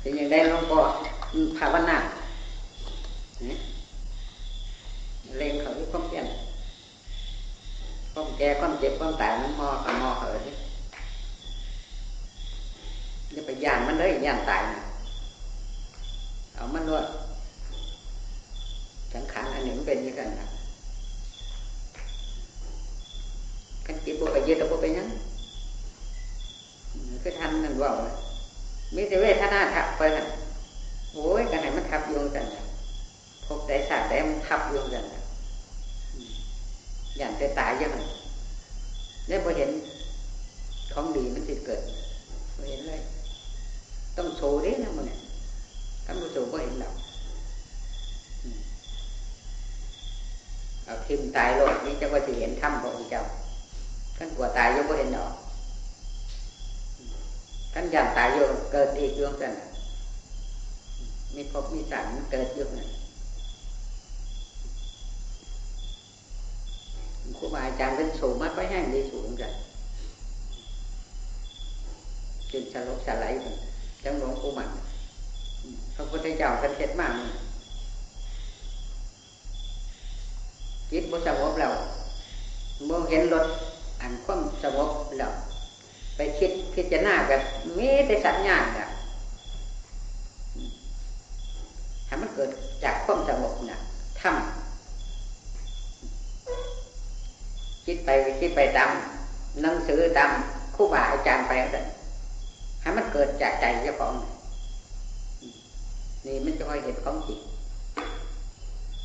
เป็นอย่างได้หลวงพ่อภาวนาเล็งเขาที่ความเพียรความแก่ความเจ็บความตายมันมอกับมอเหยจะไปย่านมันเลยย่านตายนะเอามันด้วยสังขารอันหนึ่งเป็นยังไงนะกันจิตบุไปยึดตัวไปยังคือทำนั่นว่า มีแต่เวทนาทับไปนโอ้ยกันไหนมันทับโยงกันพบได้สาได้มันทับโยงกันอย่างจะตายยังไงได้พอเห็นของดีมันสิเกิดพอเห็นเลย ต้องโชว์ดินะมันเนี่ยท่านผู้ชมก็เห็นเราเอาทิมตายโลดนี้จะว่าสิเห็นถ้ำพระองค์เจ้าท่านกลัวตายยังไม่เห็นหรอก ท่านยันตายอยู่เกิดอีกอยู่กันมีพบมีสารเกิดอยู่นั่นครูบาอาจารย์เป็นสูงมากก็แห้งดีสูงกันจนสลบสลายกันจังหลวงปู่มันพระพุทธเจ้าท่านเทศมากจิตบุสงบแล้วเมื่อเห็นรถอันความสงบแล้ว ไปคิดพิจารณาแบบมีแต่สัญญาแบบถ้มันเกิดจากความสงบนะทำคิดไปคิดไปตามหนังสือตามคู่บาอาจารย์ไปแต่ให้มันเกิดจากใจเจ้าของนี่มันจะคอยเห็นของจริง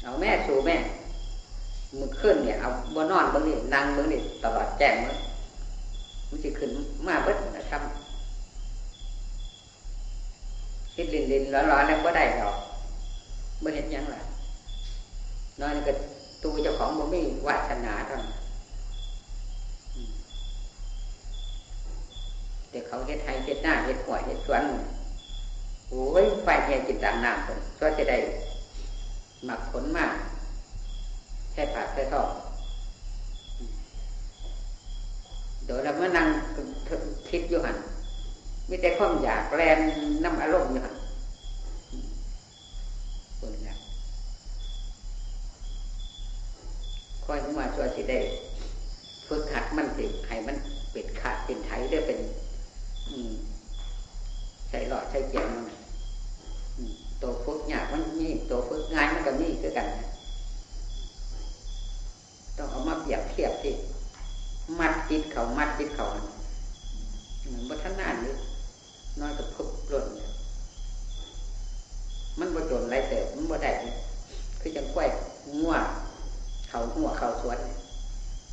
เอาแม่สู่แม่มือขึ้นเนี่ยเอาบนนอนบนนี่นั่งมือนี่ตลอดแจ้งมือ มันจะขึ้นมาเบิดนะครับคิดลินลินร้อนร้อนแล้วก็ได้หรอกไม่เห็นยังไงน้อยนี่ก็ตัวเจ้าของมันไม่วาสนาเท่านั้นแต่เขาเฮ็ดไทยเฮ็ดหน้าเฮ็ดหัวเฮ็ดสวนโอ้ยไฟแห่จิตต่างน้ำคนก็จะได้หมักผลมากแค่ปากแค่ทอง เดี๋ยวเราเมื่อนั่งคิดอยู่หันมีแต่ความอยากแลนน้ำอารมณ์อยู่หันคนนี้ค่อยมาช่วยสิได้ฝึกหัดมันสิให้มันเป็ดขาดเป็นไถได้เป็นใช้หลอดใช้แจงมันตัวฝึกยากมันนี่ตัวฝึกง่ายมันก็นี่คือกัน ต้องเอามาเปรียบเทียบที่ มัดจิตเขามัดจิตเขาเหมือนวัฒนานหรือน้อยกับพุบหล่นมันบ่จนไรเติบมันบ่ได้คือจังกล้วยงัวเขาหัวเขาสวน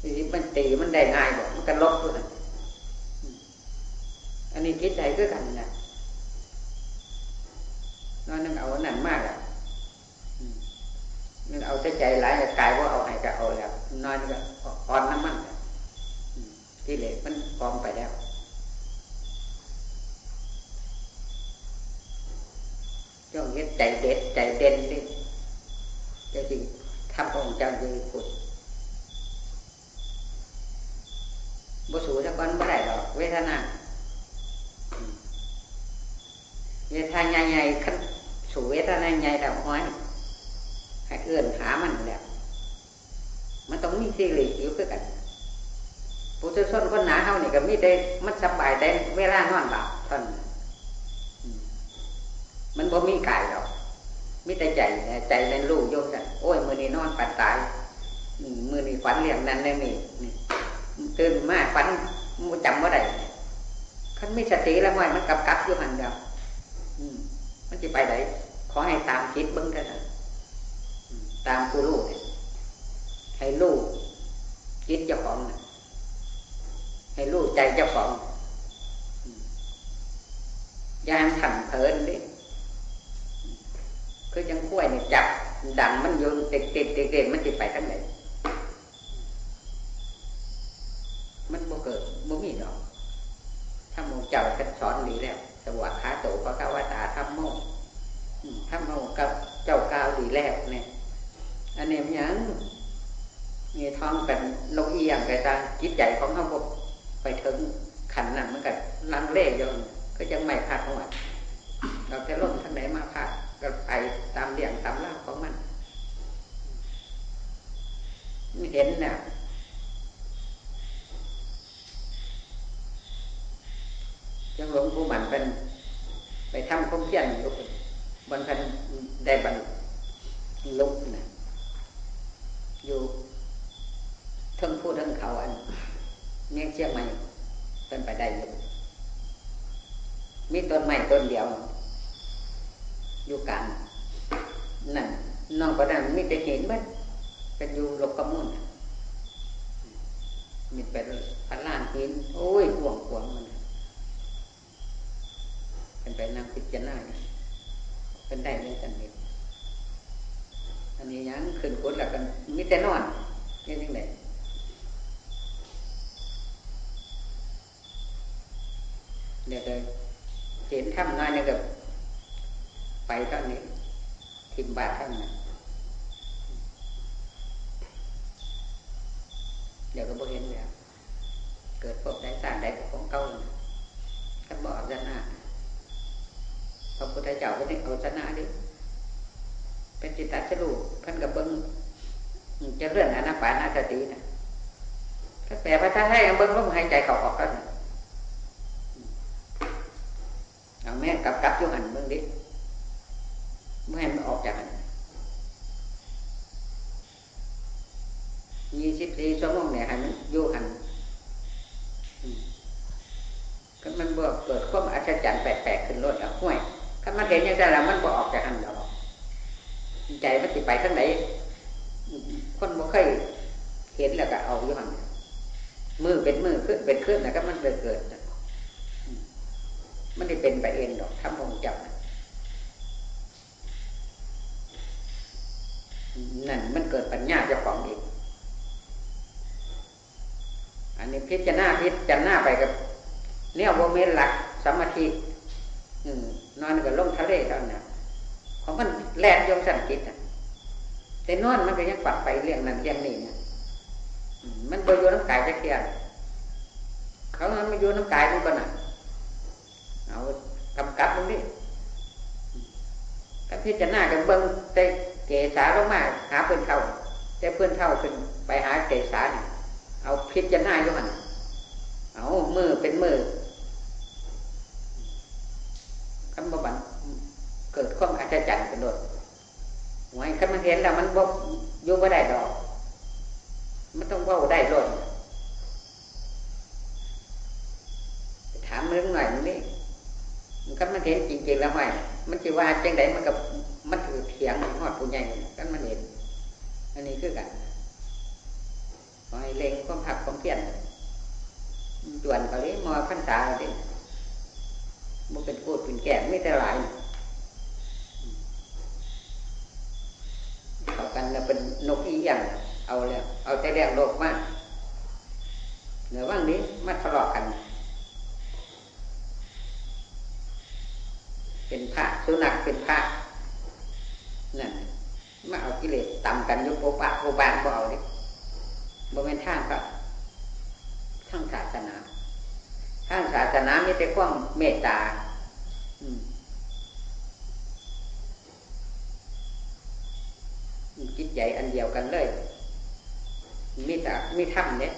นี่มันตีมันได้ง่ายบอกมันกันลบด้วยอันนี้คิดใจก็กันนะน้อยนึงเอาหนันมากอะนึงเอาใจใจหลายกายว่าเอาให้ก็เอาแล้วน้อยก็อ่อนน้ำมัน กิเลสมันพร้อมไปแล้วจ้องเฮ็ดใจเด็ดใจเด่นดิจะจริงทำองค์เจ้าดีพุทธบุสูถ้าก้อนไม่ได้หรอกเวทนาเวทนาใหญ่ๆขั้นสู่เวทนาใหญ่แล้วห้อยให้เอื้อนหามันแล้วมันต้องมีสิริอยู่คือกัน ผู้ทุชนคนหนาเท่านี่ก็มีได้มันสบายได้เวลานอนหลับท่านมันบ่มีกายหรอกมีแต่ใจใจเป็นลูกโยมกันโอ้ยมือนี้นอนปัดตายมือนี้ฝันเรื่องนั้นได้มีตื่นมาฝันมูจำว่าใดขันไม่สติแล้วมันมันกับกับอยู่หันเดียวมันจะไปไหนขอให้ตามคิดบึ้งกันตามผู้ลูกให้ลูกคิดเจ้าของ ให้ลูกใจเจ้าของยานถันเพลินดิคือจังขั้วเนี่ยจับดังมันโยนเด็กเด็กเด็กมันจะไปทั้งไหนมันบ่เกิดบ่มีดอกถ้าโมเจ้ากันสอนดีแล้วสวัสดิ์ขาโตพระกาวตาทำโมทำโมกับเจ้ากาวดีแล้วเนี่ยอันนี้มันยังมีท้องกันนกเอียงกันตาจิตใจของเขาบ ไปถึงขันนั่นมันกันลังเล่ยนก็ยังไม่ขาดของมันเราจะล่มทั้งไหนมาพาก็ไปตามเดี่ยงตามล่าของมันไม่เห็นเนี่ยจังหลวงปู่มันเป็น ไปทำคมเพียนอยู่บนพันได้บรรลุนะอยู่ทั้งพูดทั้งเขาอันเมียงเชียงใหม่เป็นไปได้อยู่มีต้นไม้ต้นเดียว อยู่กันนั่นน้องก็นั่นมีแต่เห็นมันเป็นอยู่ลกกระมุนมีเป็นพันล้านหินโอ้ยห่วงห่วงมันเป็นไปนั่งพิจารณาเป็นได้เลยกันนี้อันนี้ยังขึ้นคนแล้วกันมีแต่นอนยังยังไง เดี๋ยวเลยเห็นถ้ำน้อยนี่กับไปเท่านี้ ทิมบาทเท่านั้นเดี๋ยวก็บ่เห็นแล้วเกิดพบได้สร้างได้ของเก่าท่านบอกจะหน้าพระพุทธเจ้าก็ได้เอาชนะดิเป็นจิตตสรุปท่านกับเบิ้งจะเลื่อนอนาปานาสตินะถ้าแปลภาษาไทยเบิ้งลมหายใจเขาออกกั เอาแม่กับกับยุหันเบิ้งดิเมื่อให้มันออกจากกันยี่สิบสี่ชั่วโมงเนี่ยให้มันยุหันก็มันบ่เกิดความอัศจรรย์แปลกๆขึ้นรถแล้วห้วยถ้ามันเห็นอย่างนั้นแล้วมันบ่ออกจากหันแล้วใจมันติไปข้างไหนคนบ่เคยเห็นแล้วก็เอาอยู่หันมือเป็นมือขึ้นเป็นขึ้นแล้วก็มันเกิดเกิด มันได้เป็นไปเองดอกทำของจับนั่นมันเกิดปัญญาเจ้าของเองอันนี้พิจารณาพิจารณาไปกับเนี่ยโมเมนหลักสมาธินอนกับลงทะเลเท่านั้นของมันแลนยงสันจิตแต่นอนมันก็ยังปัดไปเรื่องนั้นเรื่องนี้เนี่ยมันไปโยน้ำกายจะเทียนเขามันไม่โยน้ำกายมันก็หนัก เอากำกับตรงนี้กับพิจารณากันเบิ้งเตเกษาลงมาหาเพื่อนเท่า แต่เพื่อนเท่าขึ้นไปหาเกษาเนี่ยเอาพิจารณาอยู่หันเอามือเป็นมือคำบบันเกิดความอัศจรรย์เป็นโดดหวยคันมันเห็นแล้วมันบกยุ่งไม่ได้ดอก มันต้องว่าได้รดถามเรื่องหน่อยนี่ คันมันเห็นจริงๆแล้วไม่มันจะว่าจังไดมันกับมันถือเถียงหอดผู้ใหญ่กันมันเห็น อันนี้คือกันขอให้เล็งความผักความเพียรจวนเขาเลยมอพันษาเด็กมันเป็นพูดเป็นแก่ไม่แต่หลายเขากันแล้วเป็นนกอีอย่างเอาแล้ว เอาแต่แรงโลกมากเหนือว่างนี้มาทะเลาะกันพระสุนัขเป็นพระนั่นมาเอากิเลส ต่ำกันยุบโปปะโปบานก็เอาดิบริเวณทางครับทางศาสนาทางศาสนามีแต่ความเมตตาจิตใจอันเดียวกันเลย มีแต่มีถ้ำเนี่ย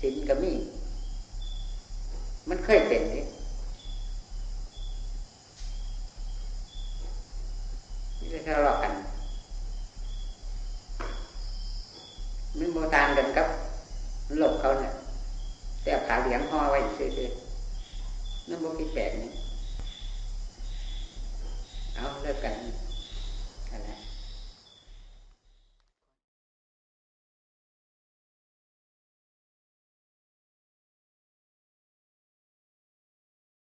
สินก็มี มันเคยเป็นนี่ไาไว้ซื่อๆนั่นบ่มีแปลกนี่เอาเลิกกัน